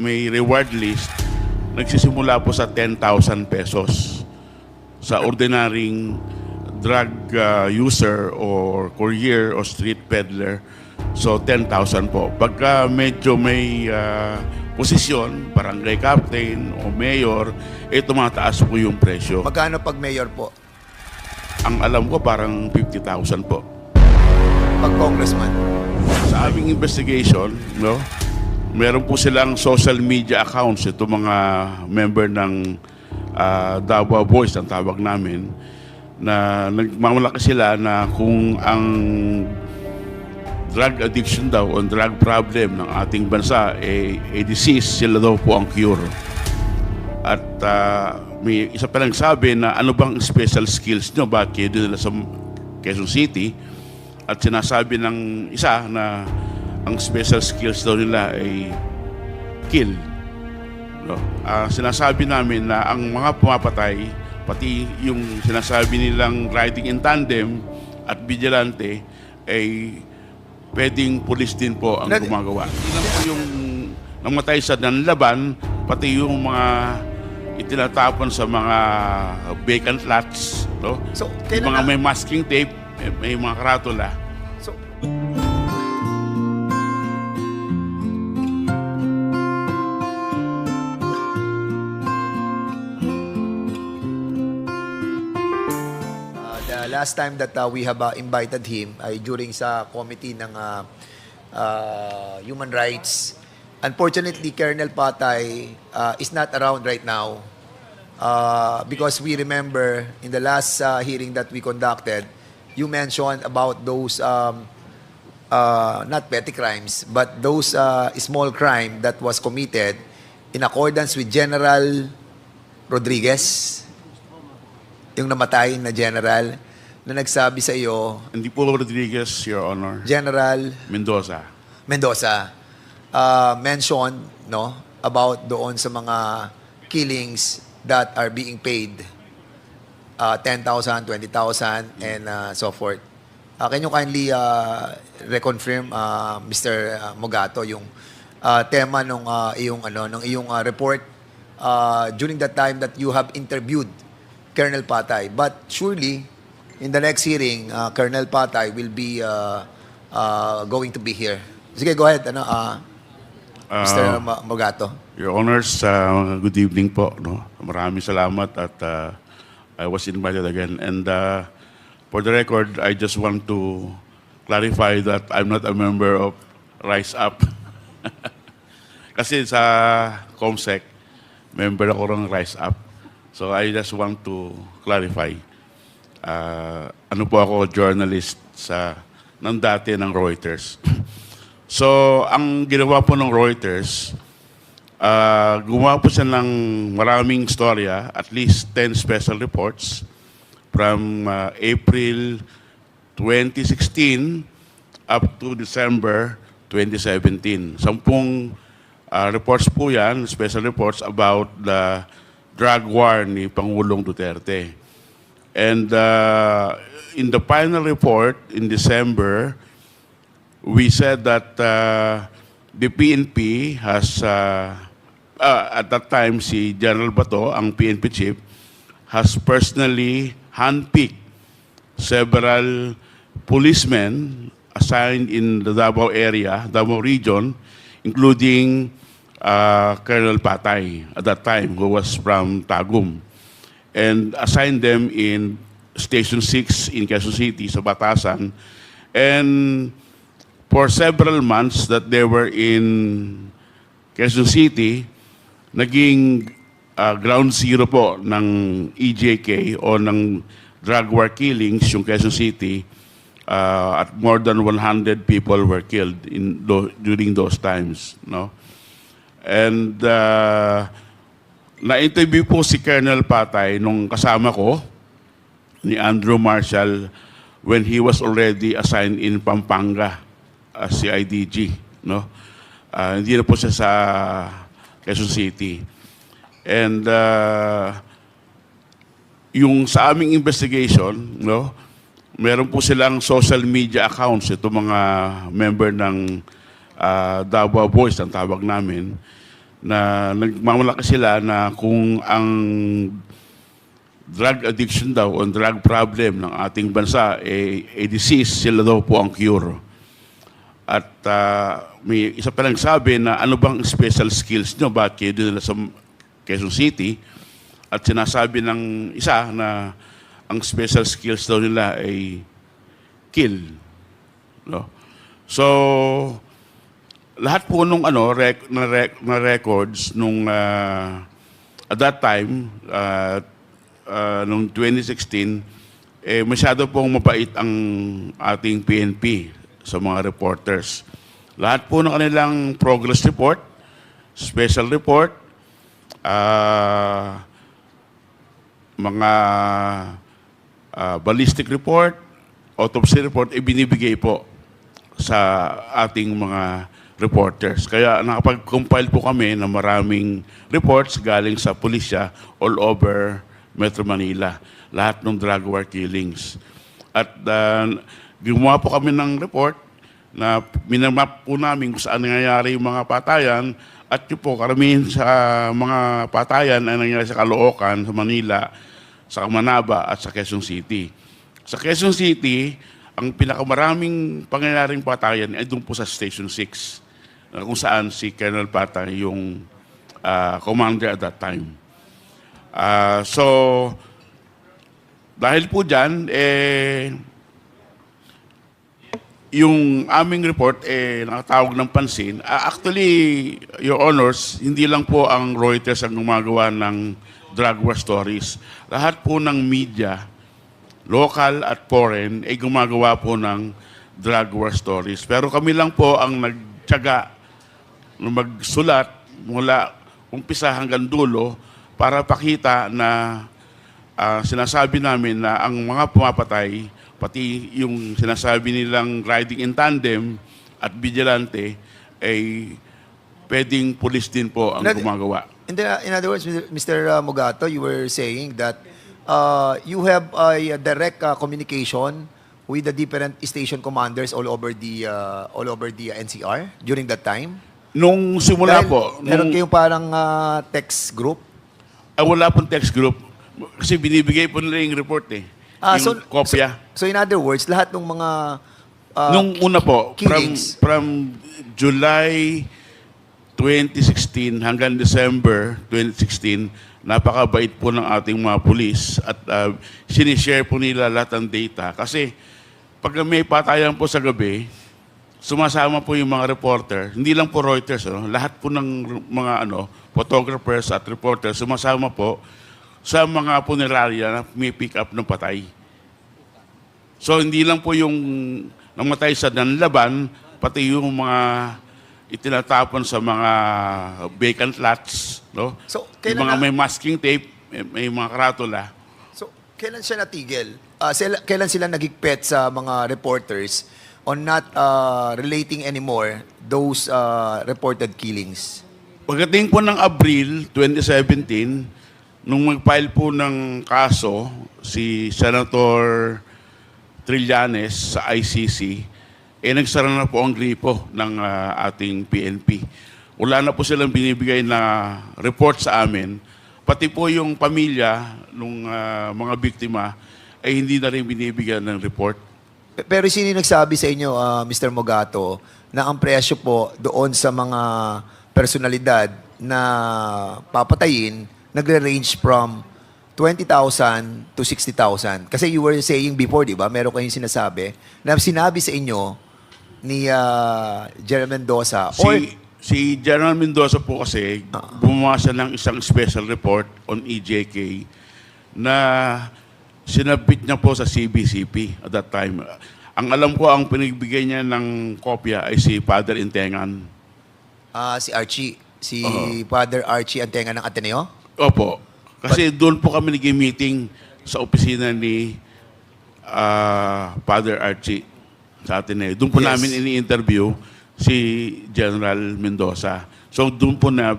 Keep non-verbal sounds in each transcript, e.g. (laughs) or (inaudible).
may reward list, nagsisimula po sa 10,000 pesos sa ordinaryong drug uh, user or courier or street peddler. So 10,000 po. Pagka medyo may uh, posisyon, barangay captain o mayor, eh tumataas po yung presyo. Magkano pag mayor po? Ang alam ko parang 50,000 po. Pag congressman? Sa aming investigation, no, meron po silang social media accounts, ito mga member ng ah, Davao Boys, ang tawag namin, na nagmamalaki sila na kung ang drug addiction daw o drug problem ng ating bansa eh, a disease, sila daw po ang cure. At ah, may isa pa lang sabi na ano bang special skills nyo, bakit kayo dinala sa Quezon City? At sinasabi ng isa na ang special skills daw nila ay kill. No? Ah, sinasabi namin na ang mga pumapatay, pati yung sinasabi nilang riding in tandem at vigilante, ay pwedeng police din po ang gumagawa. Ilan po yung namatay sa nanlaban, pati yung mga itinatapon sa mga vacant lots, no? So, Yung mga may masking tape, may, may mga karatula. Last time that uh, we have uh, invited him ay during sa committee ng uh, uh, human rights. Unfortunately, Colonel Patay uh, is not around right now uh, because we remember in the last uh, hearing that we conducted, you mentioned about those um, uh, not petty crimes, but those uh, small crime that was committed in accordance with General Rodriguez, yung namatay na general, na nagsabi sa iyo, Hindi po Rodriguez, Your Honor. General Mendoza. Mendoza, uh, mentioned no, about doon sa mga killings that are being paid uh, 10,000, 20,000, and uh, so forth. Uh, can you kindly uh, reconfirm, uh, Mr. Mogato, yung uh, tema ng uh, iyong, ano, ng iyong uh, report uh, during the time that you have interviewed Colonel Patay. But surely, in the next hearing, uh, Colonel Patay will be uh, uh, going to be here. Sige, go ahead. Ano, uh, Mr. Ma- Mogato. Your Honors, uh, good evening po. No? Maraming salamat at uh, I was invited again. And uh, for the record, I just want to clarify that I'm not a member of Rise Up. (laughs) Kasi sa COMSEC, member ako ng Rise Up. So I just want to clarify. Uh, ano po ako, journalist sa ng dati ng Reuters. so, ang ginawa po ng Reuters, Ah, gumawa po siya ng maraming storya, at least 10 special reports from ah, April 2016 up to December 2017. Sampung ah, reports po yan, special reports about the drug war ni Pangulong Duterte. And uh, in the final report in December, we said that uh, the PNP has, uh, uh, at that time, si General Bato, ang PNP chief, has personally handpicked several policemen assigned in the Davao area, Davao region, including uh, Colonel Patay at that time, who was from Tagum, and assigned them in Station 6 in Quezon City, sa Batasan. And for several months that they were in Quezon City, naging uh, ground zero po ng EJK o ng drug war killings yung Quezon City uh, at more than 100 people were killed in tho- during those times no and uh, na-interview po si Colonel Patay nung kasama ko ni Andrew Marshall when he was already assigned in Pampanga as CIDG, no? Ah, hindi na po siya sa Quezon City. And uh, yung sa aming investigation, no? Meron po silang social media accounts ito mga member ng ah, Davao Boys ang tawag namin na nagmamalaki sila na kung ang drug addiction daw o drug problem ng ating bansa eh, a disease, sila daw po ang cure. At ah, may isa pa lang sabi na ano bang special skills nyo, bakit kayo dinala sa Quezon City? At sinasabi ng isa na ang special skills daw nila ay kill. No? So, lahat po nung ano, rec, na, rec, na records nung ah, at that time, uh, uh, nung 2016, eh, masyado pong mabait ang ating PNP sa mga reporters. Lahat po ng kanilang progress report, special report, ah, mga ah, ballistic report, autopsy report, ibinibigay po sa ating mga reporters. Kaya nakapag-compile po kami ng maraming reports galing sa pulisya all over Metro Manila. Lahat ng drug war killings. At uh, gumawa po kami ng report na minamap po namin kung saan nangyayari yung mga patayan at yun po, karamihan sa mga patayan ay nangyayari sa Caloocan, sa Manila, sa Manaba at sa Quezon City. Sa Quezon City, ang pinakamaraming pangyayaring patayan ay doon po sa Station 6 na kung saan si Colonel Patay yung ah, commander at that time. Ah, so, dahil po dyan, eh, yung aming report eh nakatawag ng pansin. Ah, actually, Your Honors, hindi lang po ang Reuters ang gumagawa ng drug war stories. Lahat po ng media, local at foreign, ay gumagawa po ng drug war stories. Pero kami lang po ang nagtyaga na magsulat mula umpisa hanggang dulo para pakita na ah, sinasabi namin na ang mga pumapatay, pati yung sinasabi nilang riding in tandem at vigilante, ay pwedeng pulis din po ang Nad- gumagawa. In, the, in other words, Mr. Mugato, you were saying that uh, you have a direct uh, communication with the different station commanders all over the uh, all over the NCR during that time. Nung simula Dahil po, meron nung, kayong parang uh, text group. ah, wala pong text group, kasi binibigay po nila yung report eh. Ah, yung kopya. So, so in other words, lahat ng mga uh, Nung una po, from, killings. from July 2016 hanggang December 2016, napakabait po ng ating mga pulis at uh, sinishare po nila lahat ng data. Kasi pag may patayan po sa gabi, sumasama po yung mga reporter, hindi lang po Reuters, ano, lahat po ng mga ano, photographers at reporters sumasama po sa mga punerarya na may pick up ng patay. So hindi lang po yung namatay sa nanlaban, pati yung mga itinatapon sa mga vacant lots, no? So, yung mga na- may masking tape, may, may mga karatula. So, kailan siya natigil? Ah, sila, kailan sila nagigpet sa mga reporters on not uh, relating anymore those uh, reported killings? Pagdating po ng Abril 2017, nung mag-file po ng kaso si Senator Trillanes sa ICC, eh nagsara na po ang gripo ng ah, ating PNP. Wala na po silang binibigay na report sa amin. Pati po yung pamilya ng mga biktima ay hindi na rin binibigyan ng report. Pe- Pero sino yung nagsabi sa inyo, ah, Mr. Mogato, na ang presyo po doon sa mga personalidad na papatayin nagre-range from 20,000 to 60,000? Kasi you were saying before, di ba, meron kayong sinasabi na sinabi sa inyo ni uh, Jeremy Mendoza Si, or si General Mendoza po kasi gumawa siya ng isang special report on EJK na sinabit niya po sa CBCP at that time. Ang alam ko, ang pinagbigay niya ng kopya ay si Father Intengan. ah, si Archie, si Oo. Father Archie Antenga ng Ateneo? Opo. Kasi doon po kami nag-meeting sa opisina ni ah, Father Archie sa Ateneo. Doon po Yes. namin ini-interview si General Mendoza. So doon po na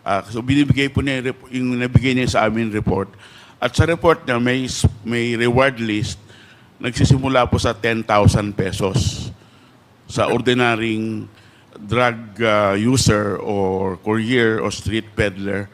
ah, so binibigay po niya yung rep- yung nabigay niya sa amin report. At sa report niya may may reward list nagsisimula po sa 10,000 pesos sa ordinaryong drug uh, user or courier or street peddler,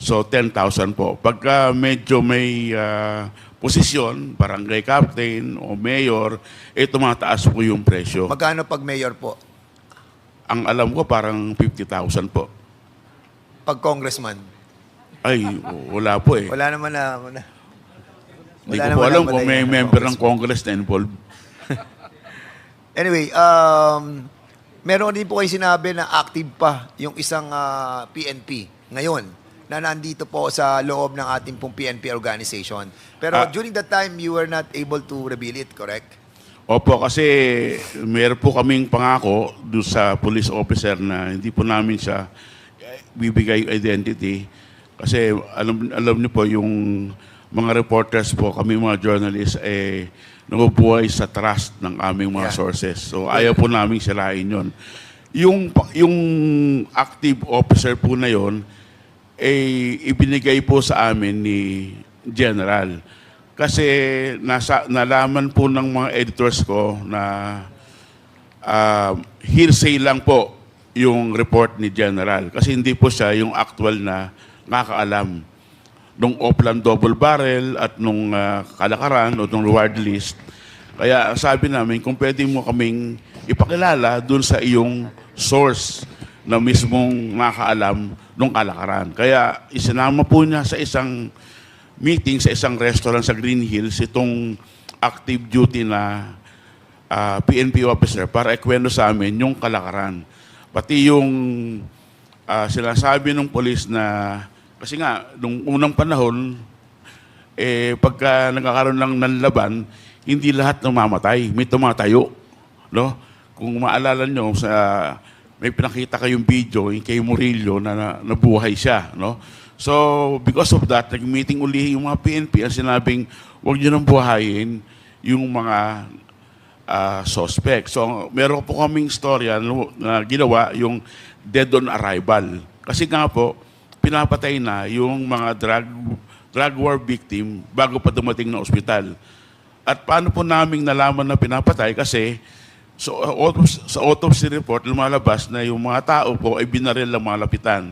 so 10,000 po. Pagka medyo may uh, posisyon, barangay captain o mayor, eh tumataas po yung presyo. Magkano pag mayor po? Ang alam ko parang 50,000 po. Pag congressman? Ay, wala po eh. Wala naman na... Wala, Hindi ko po alam kung may member ng. Congress na involved. (laughs) Anyway, um, meron din po kayo sinabi na active pa yung isang ah, PNP ngayon na nandito po sa loob ng ating pong PNP organization. Pero Ah. during that time, you were not able to reveal it, correct? Opo, kasi meron po kaming pangako doon sa police officer na hindi po namin siya eh, bibigay yung identity. Kasi alam, alam niyo po, yung mga reporters po, kami mga journalists, eh, nabubuhay sa trust ng aming mga Yeah. sources. So ayaw po namin sirain yon. Yung, yung active officer po na yon, eh, ibinigay po sa amin ni General. Kasi nasa, nalaman po ng mga editors ko na ah, hearsay lang po yung report ni General. Kasi hindi po siya yung actual na nakakaalam nung Oplan double barrel at nung ah, kalakaran o nung reward list. Kaya sabi namin, kung pwede mo kaming ipakilala dun sa iyong source na mismong nakakaalam nung kalakaran. Kaya isinama po niya sa isang meeting sa isang restaurant sa Green Hills itong active duty na ah, PNP officer para ikwento sa amin yung kalakaran. Pati yung ah, sinasabi ng polis na, kasi nga, nung unang panahon, eh, pagka nagkakaroon ng laban, hindi lahat namamatay. May tumatayo. No? Kung maalala nyo, sa, may pinakita kayong video kay Murillo na, na nabuhay siya. No? So, because of that, nag-meeting uli yung mga PNP ang sinabing, huwag nyo nang buhayin yung mga ah, suspect. So, meron po kaming storya na, na ginawa yung dead on arrival. Kasi nga po, pinapatay na yung mga drug, drug war victim bago pa dumating na ospital. At paano po naming nalaman na pinapatay? Kasi so, autos- sa autopsy report, lumalabas na yung mga tao po ay binaril ng mga lapitan.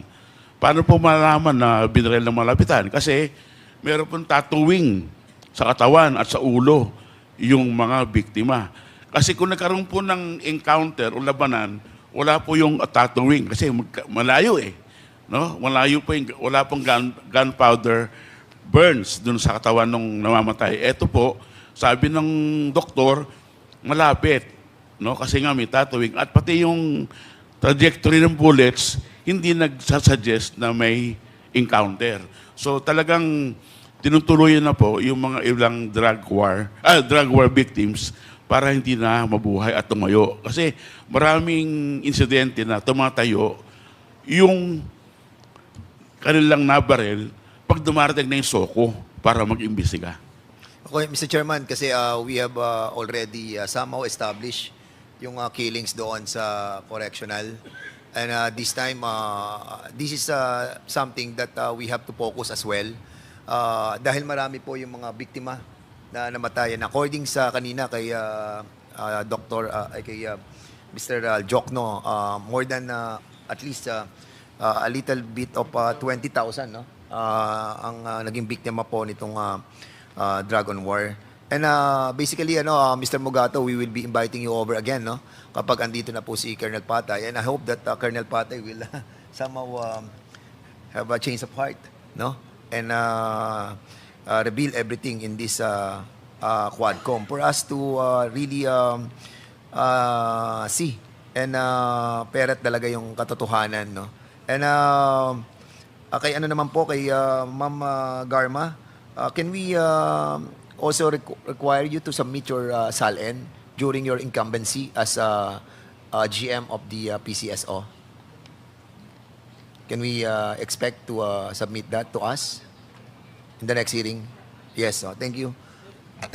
Paano po malaman na binaril ng mga lapitan? Kasi meron pong tattooing sa katawan at sa ulo yung mga biktima. Kasi kung nagkaroon po ng encounter o labanan, wala po yung tattooing kasi malayo eh. No? Malayo po yung, wala pong gun, gunpowder burns dun sa katawan ng namamatay. Ito po, sabi ng doktor, malapit. No? Kasi nga may tattooing. At pati yung trajectory ng bullets, hindi nagsasuggest na may encounter. So talagang tinutuloy na po yung mga ilang drug war, ah, drug war victims para hindi na mabuhay at tumayo. Kasi maraming insidente na tumatayo yung kanilang nabarel pag dumarating na yung soko para mag-imbestiga. Okay, Mr. Chairman, kasi uh, we have uh, already uh, somehow established yung uh, killings doon sa correctional. And uh, this time, uh, this is uh, something that uh, we have to focus as well. Uh, dahil marami po yung mga biktima na namatayan. According sa kanina kay uh, uh, Dr. uh, ay kay uh, Mr. Uh, Jokno, uh, more than uh, at least uh, uh, a little bit of uh, 20,000 no? Uh, ang uh, naging biktima po nitong uh, uh, Dragon War. And uh, basically, ano, uh, Mr. Mugato, we will be inviting you over again, no? Kapag andito na po si Colonel Patay. And I hope that uh, Colonel Patay will uh, (laughs) somehow um, have a change of heart, no? And uh, uh, reveal everything in this uh, uh, Quadcom for us to uh, really um, uh, see and uh, peret talaga yung katotohanan, no? And uh, uh, kay ano naman po kay uh, Ma'am uh, Garma, uh, can we uh, also requ- require you to submit your uh, SALN during your incumbency as uh, uh, GM of the uh, PCSO? Can we uh, expect to uh, submit that to us in the next hearing? Yes, oh, thank you.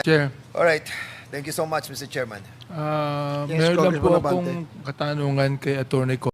Chair, All right. Thank you so much, Mr. Chairman. ah, Yes, meron lang po Abante. akong katanungan kay Attorney